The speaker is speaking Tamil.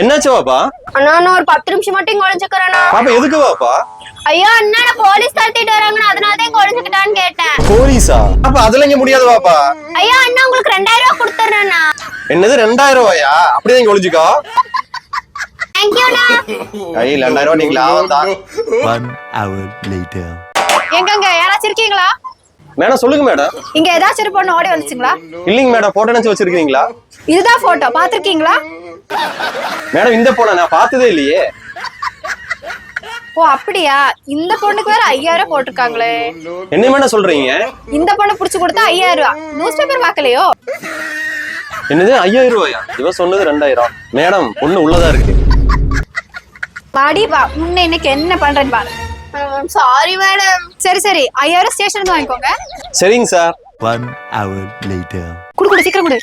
என்னாச்சு பாப்பா? அண்ணா நான் ஒரு பத்து நிமிஷம் மட்டும் இங்க ஒளிஞ்சுக்கிறேண்ணா. பாப்பா எதுக்கு பாப்பா? ஐயோ அண்ணா நான் போலீஸ் கடத்திட்டு வராங்கன்னு அதனால தான் இங்க ஒளிஞ்சுக்கிட்டான்னு கேட்டேன். போலீஸா? அப்ப அதெல்லாம் இங்க முடியாது பாப்பா. ஐயா அண்ணா உங்களுக்கு ரெண்டாயிரம் ரூபாய் கொடுத்துறேண்ணா. என்னது ரெண்டாயிரம் ரூபாயா? அப்படிதான் இங்க ஒளிஞ்சுக்கோ. தேங்க்யூண்ணா கையில் ரெண்டாயிரம் ரூபாய் நீங்க லாபம் தான் One hour later. எங்கங்க யாராச்சும் இருக்கீங்களா? மேடம் சொல்லுங்க மேடம். இங்க ஏதாச்சும் ஒரு பொண்ணு ஓடி வந்துச்சுங்களா? இல்லைங்க மேடம் போட்டோ நினைச்சு வச்சிருக்கீங்களா இதுதான் போட்டோ பாத்திருக்கீங்களா மேடம் இந்த போன நான் பார்த்ததே இல்லையே. ஓ அப்படியா? இந்த பொண்ணுக்கு வேற ஐயாயிரம் போட்டிருக்காங்களே. என்ன மேடம் சொல்றீங்க? இந்த பொண்ணு புடிச்சு கொடுத்தா ஐயாயிரம் ரூபாய் நியூஸ் பேப்பர் பார்க்கலையோ? என்னது ஐயாயிரம் ரூபாயா? இவ சொன்னது ரெண்டாயிரம். மேடம் பொண்ணு உள்ளதா இருக்கு. பாடி வா. முன்ன இன்னைக்கு என்ன பண்றேன்னு பாரு சாரி மேடம். சரி சரி. ஐயாயிரம் ஸ்டேஷனுக்கு வாங்கிக்கோங்க. சரிங்க சார். One hour later. குடு குடு சீக்கிரம் குடு